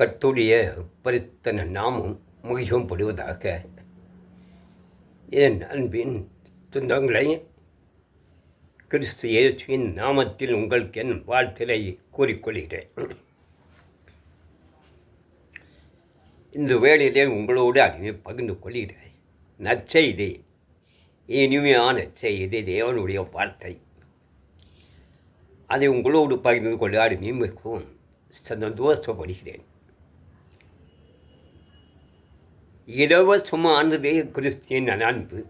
கத்துடைய பரித்தன நாமம் முகியம் படுவதாக என் அன்பின் துன்பங்களை கிறிஸ்து இயேசுவின் நாமத்தில் உங்களுக்கு என் வாழ்த்தலை கூறிக்கொள்கிறேன். இந்த வேளையிலே உங்களோடு அறிவை பகிர்ந்து கொள்கிறேன். நற்செய்தி இனிமையான செய்தி தேவனுடைய வார்த்தை. அதை உங்களோடு பகிர்ந்து கொள்ள அறிவை சந்தோஷப்படுகிறேன். இலவசமானதே கிறிஸ்தியன் அன்பு.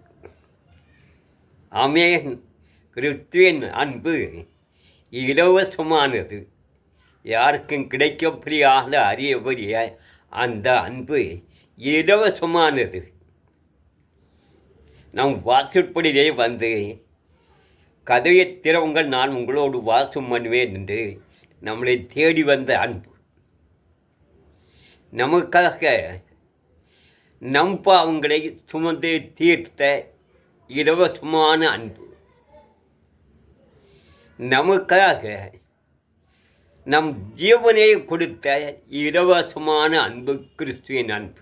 அமேன் கிறிஸ்துவின் அன்பு. இலவசமானது யாருக்கும் கிடைக்கப்படியாத அறியபடிய அந்த அன்பு இலவசமானது நம் வாசற்படியிலே வந்து கதையை திறவுங்கள் நான் உங்களோடு வாசம் பண்ணுவேன் என்று நம்மளை தேடி வந்த அன்பு. நமக்காக நம் பாவங்களை சுமந்து தீர்த்த இலவசமான அன்பு. நமக்காக நம் ஜீவனை கொடுத்த இலவசமான அன்பு கிறிஸ்துவின் அன்பு.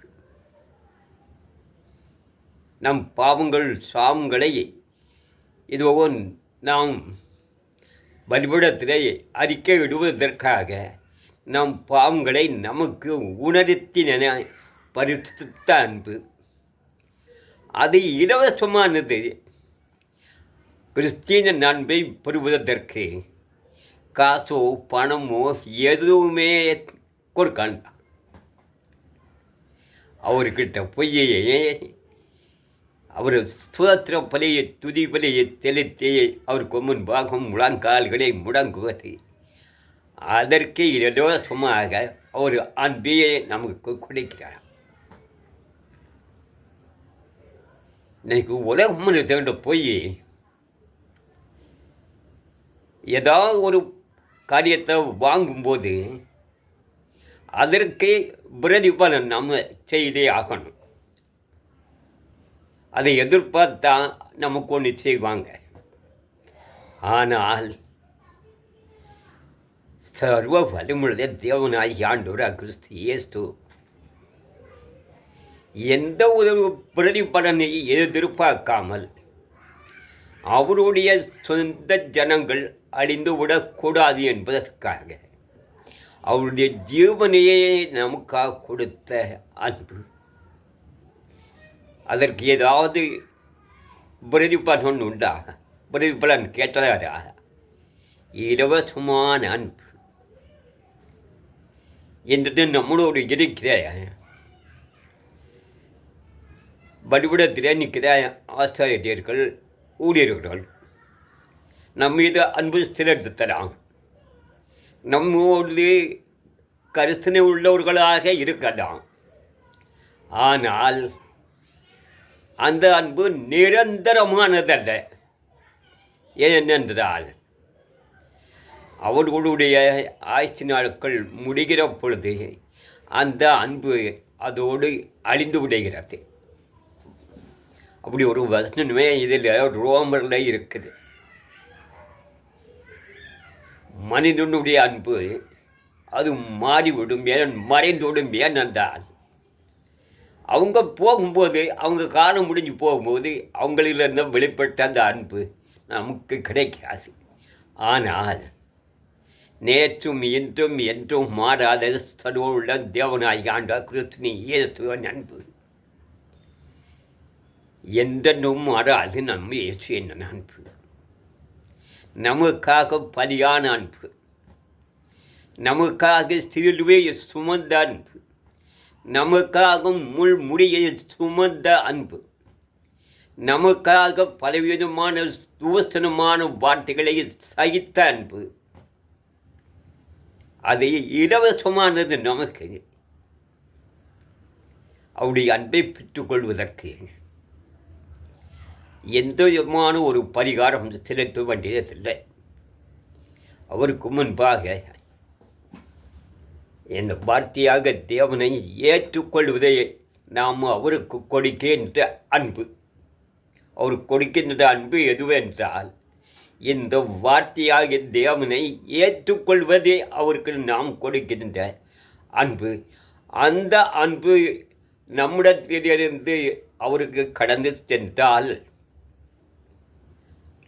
நம் பாவங்கள் சாவங்களை இதுவும் நாம் வழிபடத்திலே அறிக்கை விடுவதற்காக நம் பாவங்களை நமக்கு உணர்த்தின பரிசுத்த அன்பு. அது இலவசமானது கிறிஸ்தீன அன்பை பெறுவதற்கு காசோ பணமோ எதுவுமே கொடுக்கான். அவர்கிட்ட பொய்யையே அவர் சுதந்திர பலையை துதி பலையை தெளித்தே அவர் கொம்மன் பாகம் முழங்கால்களை முடங்குவது அதற்கு இலவசமாக அவர் அன்பையை நமக்கு கொடுக்கிறார். இன்னைக்கு உலகம் தேண்ட போய் ஏதாவது ஒரு காரியத்தை வாங்கும்போது அதற்கு பிரதிபலன் நம்ம செய்தே ஆகணும். அதை எதிர்பார்த்தா நமக்கு ஒன்று செய்வாங்க. ஆனால் சர்வ வலிமுள்ள தேவனாய் ஆண்டோரா கிறிஸ்து இயேசு எந்த ஒரு பிரதிபலனை எதிர்பார்க்காமல் அவருடைய சொந்த ஜனங்கள் அழிந்து விடக்கூடாது என்பதற்காக அவருடைய ஜீவனையே நமக்காக கொடுத்த அன்பு. அதற்கு ஏதாவது பிரதிபலன் உண்டா? பிரதிபலன் கேட்டதா இலவசமான அன்பு. என்றது நம்மளோடு இருக்கிற வடிவிடத்திலே நிற்கிற ஆசிரியர்கள் ஊழியர்கள் நம் மீது அன்பு செலுத்தலாம் நம்மோடு கரிசனை உள்ளவர்களாக இருக்கலாம். ஆனால் அந்த அன்பு நிரந்தரமானதல்ல. ஏனென்றால் அவர்களுடைய ஆய்ச்சி நாட்கள் முடிகிற பொழுது அந்த அன்பு அதோடு அழிந்து விடுகிறது. அப்படி ஒரு வசனமே இதில் ரோமரில் இருக்குது. மனிதனுடைய அன்பு அது மாறிவிடும் ஏன் மறைந்துவிடும் ஏனென்றால் அவங்க போகும்போது அவங்க காலம் முடிஞ்சு போகும்போது அவங்களிலிருந்து வெளிப்பட்ட அந்த அன்பு நமக்கு கிடைக்காது. ஆனால் நேற்றும் இன்றும் என்றும் மாறாத சர்வோள்ள தேவனாய் ஆண்டா கிறிஸ்துனி இயேசுவன் அன்பு. என்றென்றும் மாறாது நம்ம இயேசு என்ன அன்பு. நமக்காக பலியான அன்பு. நமக்காக சிலுவையை சுமந்த அன்பு. நமக்காக முள் முடியை சுமந்த அன்பு. நமக்காக பலவிதமான தூசணமான வார்த்தைகளை சகித்த அன்பு. அதை இலவசமானது நமக்கு. அவருடைய அன்பை பெற்றுக்கொள்வதற்கு. எந்த விதமான ஒரு பரிகாரம் செலுத்த வேண்டியதில்லை. அவருக்கு முன்பாக இந்த வார்த்தையாக தேவனை ஏற்றுக்கொள்வதை நாம் அவருக்கு கொடுக்கின்ற அன்பு. அவர் கொடுக்கின்ற அன்பு எதுவென்றால் இந்த வார்த்தையாக தேவனை ஏற்றுக்கொள்வதே அவருக்கு நாம் கொடுக்கின்ற அன்பு. அந்த அன்பு நம்மிடத்திலிருந்து அவருக்கு கடந்து சென்றால்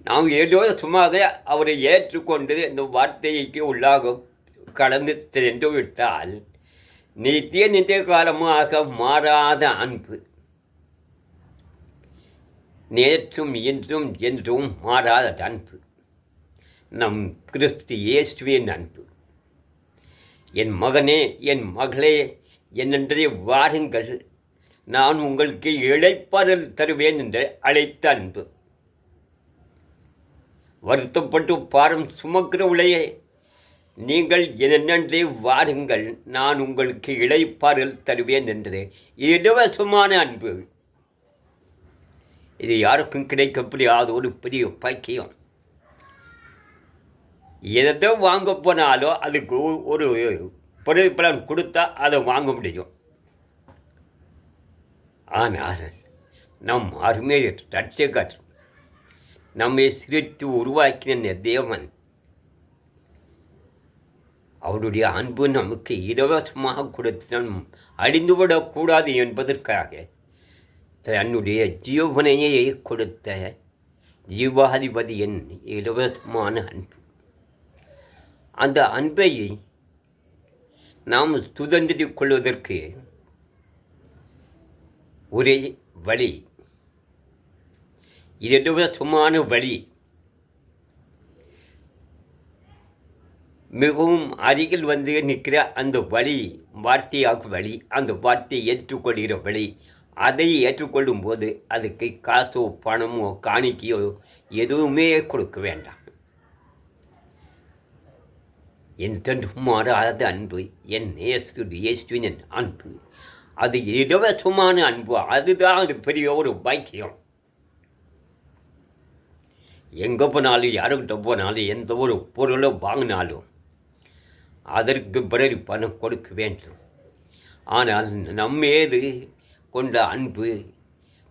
நாம் ஏதோ சும்மாக அவரை ஏற்றுக்கொண்டு இந்த வார்த்தைக்கு உள்ளாக கடந்து சென்று விட்டால் நித்திய நித்திய காலமாக மாறாத அன்பு. நேற்றும் இன்றும் என்றும் மாறாத அன்பு. நம் கிறிஸ்து இயேசுவின் அன்பு. என் மகனே என் மகளே என்னென்றே வாருங்கள். நான் உங்களுக்கு இழைப்பாறல் தருவேன் என்று அழைத்த அன்பு. வருத்தப்பட்டு பாரம் சுமக்கிறவளையே நீங்கள் என்னென்றே வாருங்கள் நான் உங்களுக்கு இழைப்பாறல் தருவேன் என்று. இலவசமான அன்பு. இது யாருக்கும் கிடைக்கப்படியாத ஒரு பெரிய பாக்கியம். எதை வாங்க போனாலோ அதுக்கு ஒரு பிரதிபலன் கொடுத்தா அதை வாங்க முடியும். ஆனால் நம் அருமையை ரட்சகர் நம்மை சிரித்து உருவாக்கின தேவன். அவருடைய அன்பு நமக்கு இலவசமாக கொடுத்தும் அழிந்துவிடக்கூடாது என்பதற்காக தன்னுடைய ஜீவனையை கொடுத்த ஜீவாதிபதியின் இலவசமான அன்பு. அந்த அன்பை நாம் சுதந்திரிக் கொள்வதற்கு ஒரே வழி இலவசமான வழி. மிகவும் அருகில் வந்து நிற்கிற அந்த வழி வார்த்தையாக வழி அந்த வார்த்தையை ஏற்றுக்கொள்கிற வழி அதை ஏற்றுக்கொள்ளும் போது அதுக்கு காசோ பணமோ காணிக்கையோ எதுவுமே கொடுக்க வேண்டாம். என்றென்றும் மாறாத அன்பு என் நேசு இயேசுவின் அன்பு. அது இலவசமான அன்பு. அதுதான் அது பெரிய ஒரு பாக்கியம். எங்கே போனாலும் யாருக்கிட்ட போனாலும் எந்த ஒரு பொருளை வாங்கினாலும் அதற்கு பிறகு பணம் கொடுக்க வேண்டும். ஆனால் நம்மேது கொண்ட அன்பு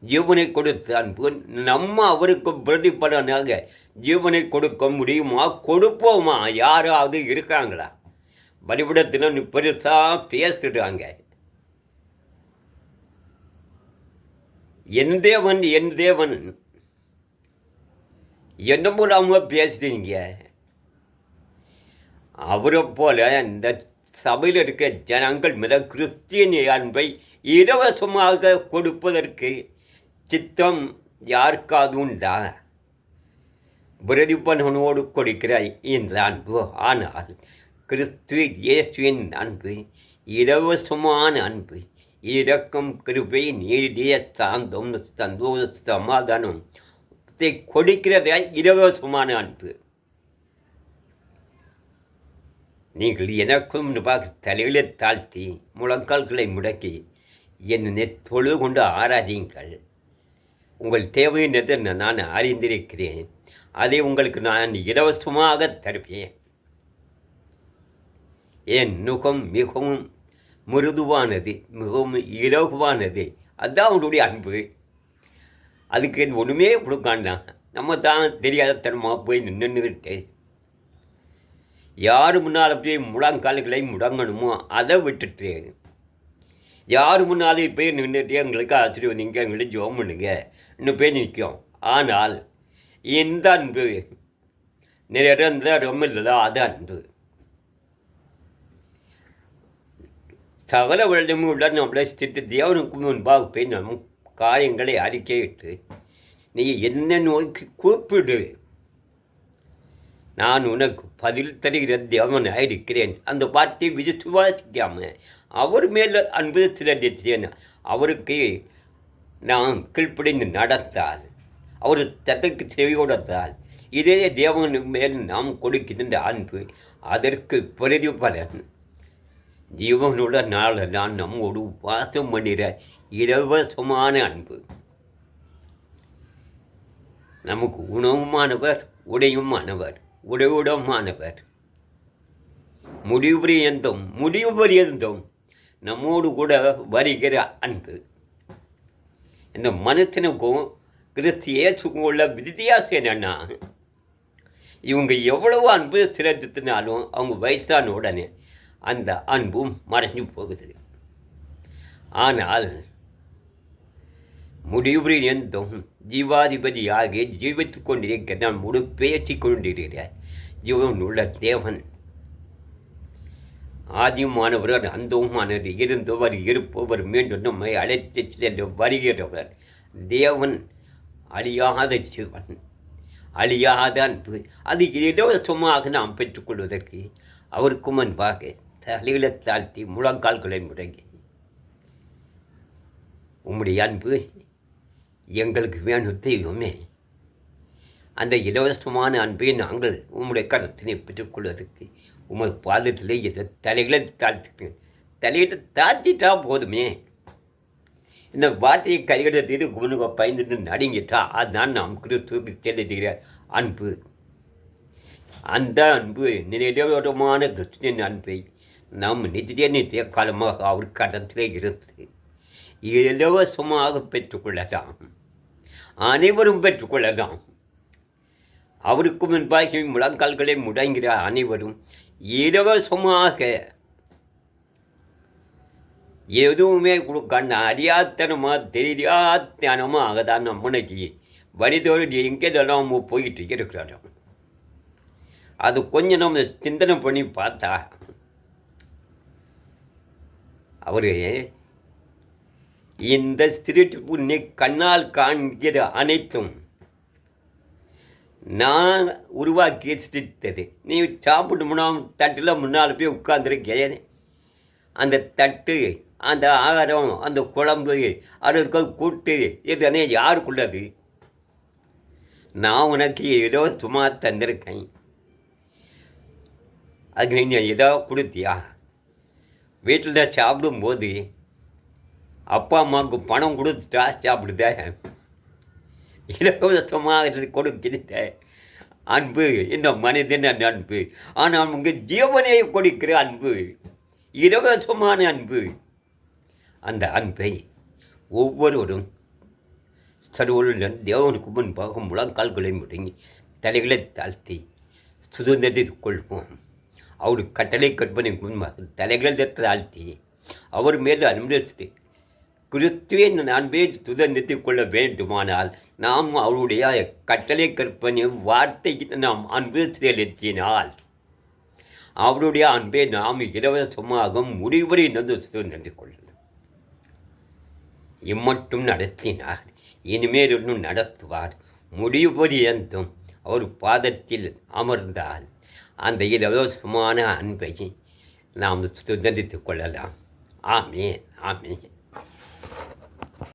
ஜீவனை கொடுத்த அன்பு நம்ம அவருக்கு பிரதிபலனாக ஜீவனை கொடுக்க முடியுமா கொடுப்போமா யாராவது இருக்காங்களா? வழிபடத்தில் பெருசாக பேசிடுறாங்க. என் தேவன் என் தேவன் என்னமோ மூலமாக பேசுறீங்க? அவரை போல இந்த சபையில் இருக்க ஜனங்கள் மீத கிறிஸ்தியன் அன்பை இலவசமாக கொடுப்பதற்கு சித்தம் யாருக்காவது உண்டா? பிரதிபலனோடு கொடுக்கிற இந்த அன்பு. ஆனால் கிறிஸ்து இயேசுவின் அன்பு இலவசமான அன்பு இரக்கம் கிருபை நீடிய சாந்தம் சந்தோஷ சமாதானம் கொடுக்கிறதே கொடுக்கிறத இலவசமான அன்பு. நீங்கள் எனக்கும் பார்க்க தலையில தாழ்த்தி முழங்கால்களை முடக்கி என்னை தொழு கொண்டு ஆராதியுங்கள். உங்கள் தேவையினதை நான் அறிந்திருக்கிறேன். அதை உங்களுக்கு நான் இலவசமாக தருவேன். என் நுகம் மிகவும் மிருதுவானது மிகவும் இலகுவானது. அதுதான் அவனுடைய அன்பு. அதுக்கு ஒன்றுமே கொடுக்காண்டாம் நம்ம தான் தெரியாத தனமாக போய் நின்றுட்டு யார் முன்னால் போய் முழங்கால்களை முடங்கணுமோ அதை விட்டுட்டு. யார் முன்னாலே போய் நின்றுட்டு எங்களுக்கு ஆச்சரியம் எங்களுக்கு ஜோம் பண்ணுங்க. இன்னும் போய் நிற்கும். ஆனால் இந்த அன்பு நிரந்தரம் இல்லதா அது அன்பு. சகல வருடமும் உள்ள நம்மளை சித்து தேவனுக்கு முன்பாக போய் நம்ம காரியங்களை அறிக்கையிட்டு நீ என்ன நோக்கி கூப்பிடு. நான் உனக்கு பதில் தருகிற தேவனாக இருக்கிறேன் அந்த வார்த்தையை விசுவாசிக்காம அவர் மேல் அன்பு சிலடித்தேன் அவருக்கு நாம் கீழ்ப்படிந்து நடந்தால் அவர் தத்துக்கு செவி கொடுத்தால் இதே தேவன் மேல் நாம் கொடுக்கின்ற அன்பு அதற்கு பிரதிபலன். ஜீவனோட நாளை நான் நம்மோடு வாசம் பண்ணுற இலவசமான அன்பு. நமக்கு உணவுமானவர் உடையுமானவர் உடையுடமானவர். முடிவு பரியந்தம் முடிவு பரியந்தம் நம்மோடு கூட வருகிற அன்பு. இந்த மனுஷனுக்கும் கிறிஸ்து இயேசுக்கும் உள்ள வித்தியாசம் என்னன்னா இவங்க எவ்வளவு அன்பு சிறந்தினாலும் அவங்க வயசான உடனே அந்த அன்பும் மறைஞ்சு போகுது. ஆனால் முடிவுரை என்றும் ஜீவாதிபதியாக ஜீவித்துக் கொண்டிருக்கிற நான் முழு பேச்சு கொண்டிருக்கிற ஜீவன் உள்ள தேவன். ஆதியுமானவர் அந்தவுமானவர் இருந்தவர் இருப்பவர் மீண்டும் நம்மை அழைத்து சென்று வருகிறவர். தேவன் அழியாத சிவன் அழியாத அன்பு. அது இலவசமாக நாம் பெற்றுக்கொள்வதற்கு அவருக்கு முன்பாக தலையில தாழ்த்தி முழங்கால்களை முடங்கி உம்முடைய அன்பு எங்களுக்கு வேணும் தெய்வமே. அந்த இலவசமான அன்பை நாங்கள் உம்முடைய கருத்தினை பெற்றுக்கொள்வதற்கு உமது பாதத்திலே இதை தலைகளை தாழ்த்துக்கேன் தலையில தாழ்த்திட்டா போதுமே. இந்த வார்த்தையை கைகடத்திட்டு குமனுக்கு பயந்துட்டு நடுங்கிட்டா அதுதான் நாம் கிறிஸ்துக்கு செலுத்துகிற அன்பு. அந்த அன்பு நினைவமான கிறிஸ்துவின் அன்பை நாம் நித்திய நித்திய காலமாக அவர் கடத்திலே இருந்து இலவசமாக பெற்றுக்கொள்ளலாம். அனைவரும் பெற்றுக்கொள்ளலாம். அவருக்கு முன்பாக முழங்கால்களை முடங்கிற அனைவரும் இலவசமாக எதுவுமே கொடுக்காண்ட அறியாத்தனமாக தெரியாத்தனமாக தான் நம்மனைக்கு வழிதோடு எங்கேதெல்லாம் போயிட்டு இருக்கிறோம். அது கொஞ்சம் நம்ம சிந்தனை பண்ணி பார்த்தா அவர் இந்த திருட்டு நீ கண்ணால் காண்கிற அனைத்தும் நான் உருவாக்கி சிரித்தது. நீ சாப்பிட்டு முன்னாள் தட்டில் முன்னால் போய் உட்காந்துருக்கேன் அந்த தட்டு அந்த ஆகாரம் அந்த குழம்பு அது கூட்டு இதனே யாருக்குள்ளது? நான் உனக்கு ஏதோ சும்மா தந்திருக்கேன். அதுக்கு நீங்கள் ஏதோ கொடுத்தியா? வீட்டில் சாப்பிடும்போது அப்பா அம்மாவுக்கு பணம் கொடுத்துட்டா சாப்பிடுத. இலவசமாக கொடுக்கிறத அன்பு இந்த மனிதன் அன்பு. ஆனால் உங்கள் ஜீவனை கொடுக்கிற அன்பு. இலவசமான அன்பு. அந்த அன்பை ஒவ்வொருவரும் சர்வருடன் தேவனுக்கு முன்பாக முழங்கால்களை முடங்கி தலைகளை தாழ்த்தி சுதந்திரத்தை கொள்வோம். அவர் கட்டளை கற்பனை முன்பாக தலைகளை தாழ்த்தி அவர் மேல் அனுமதித்து கிறிஸ்துவே அன்பை சுதந்திரத்தில் கொள்ள வேண்டுமானால் நாம் அவருடைய கட்டளை கற்பனை வார்த்தைக்கு நாம் அன்பு செலுத்தினால் அவருடைய அன்பை நாம் இலவசமாக முடிவரை நடந்து சுதந்திரத்தில் கொள்ளலாம். இம்மட்டும் நடத்தினார் இனிமேல் ஒன்றும் நடத்துவார். முடிவுபரியந்தும் அவர் பாதத்தில் அமர்ந்தால் அந்த இலவசமான அன்பை நாம் சுதந்திரித்துக் கொள்ளலாம். ஆமே ஆமே